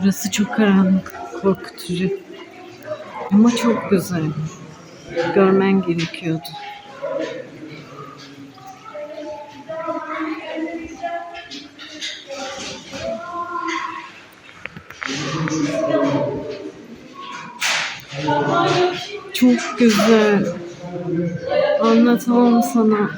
Burası çok karanlık, korkutucu. Ama çok güzel. Görmen gerekiyordu. Çok güzel. Anlatamam sana.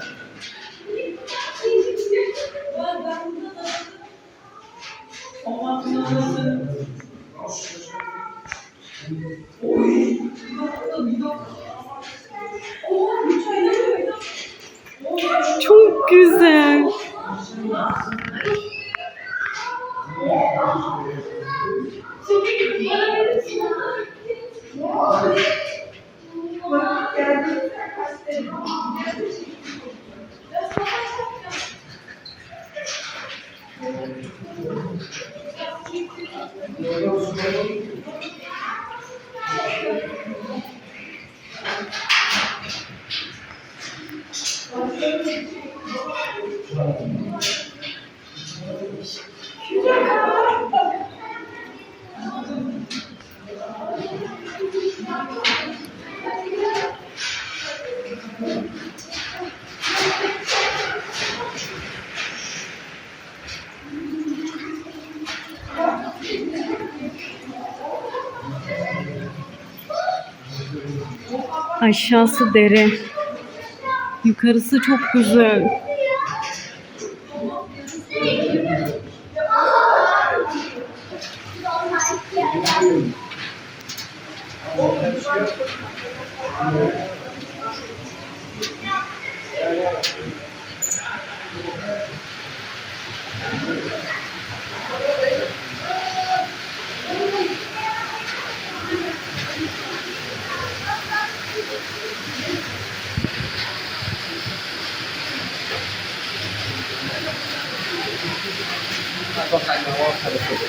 Çok güzel. 我要有 Aşağısı dere. Yukarısı çok güzel.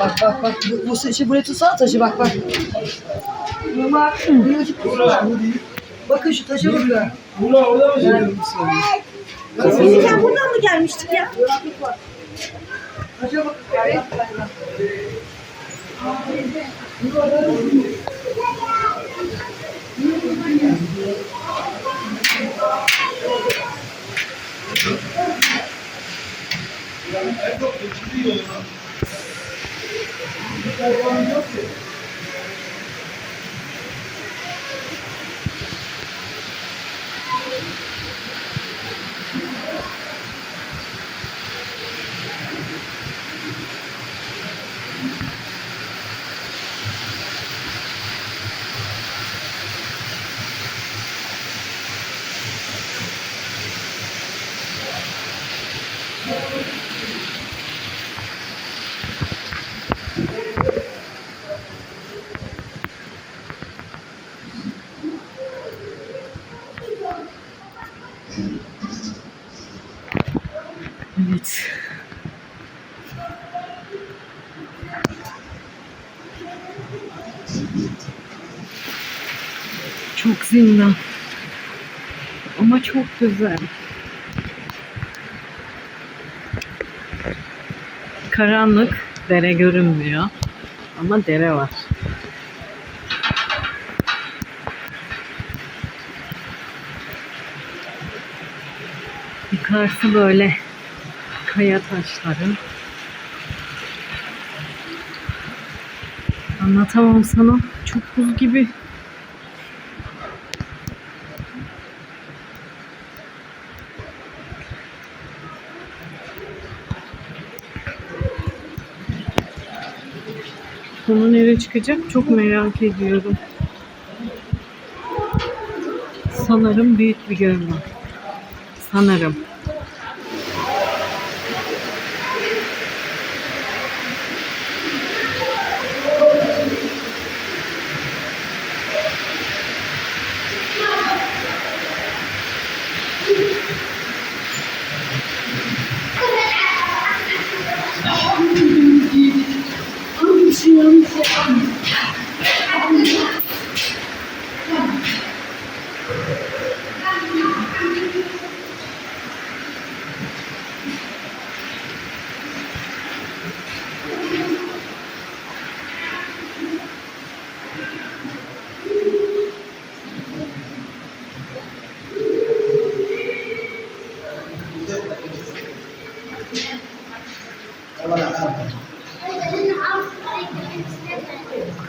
Bak bak bak bu, bu şey buraya tutsana taşı bak bak. Buna bak. Bakın şu taşa bakın. Sen buradan mı gelmiştik ya? Erdoğan geçirdiği yoluna. Bir kervan yok ki. Çok zindan. Ama çok güzel. Karanlık, dere görünmüyor. Ama dere var. Yukarısı böyle kaya taşları. Anlatamam sana. Çok buz gibi. Sonu nereye çıkacak çok merak ediyorum. Sanırım büyük bir göl var. Sanırım.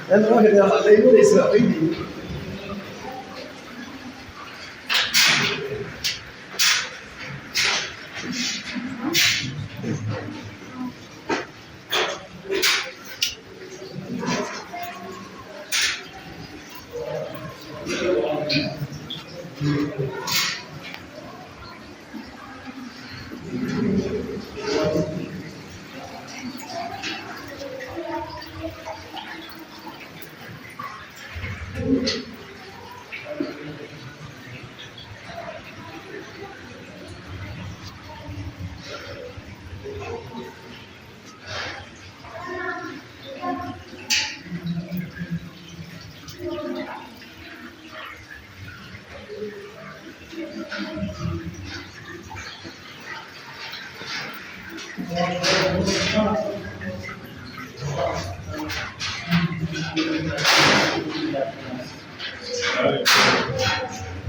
لأنه ما كان تيمور إسرائيلي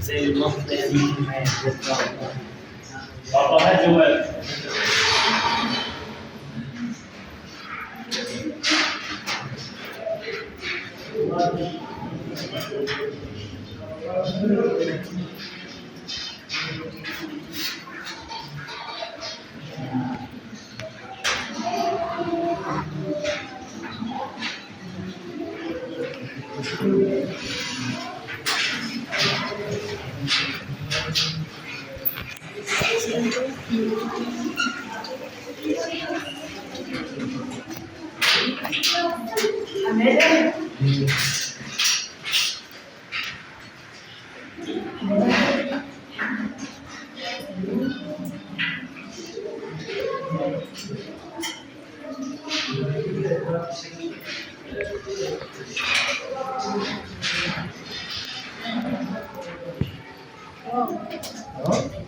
से मुफ़्त में देता हूँ पापा है जो है। 어?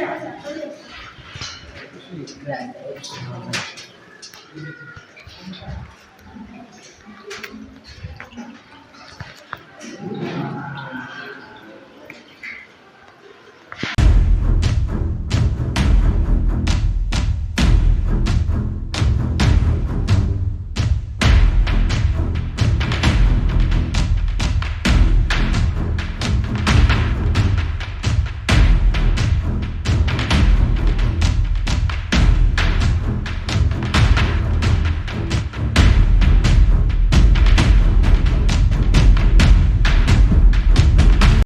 不是有两头水泡吗？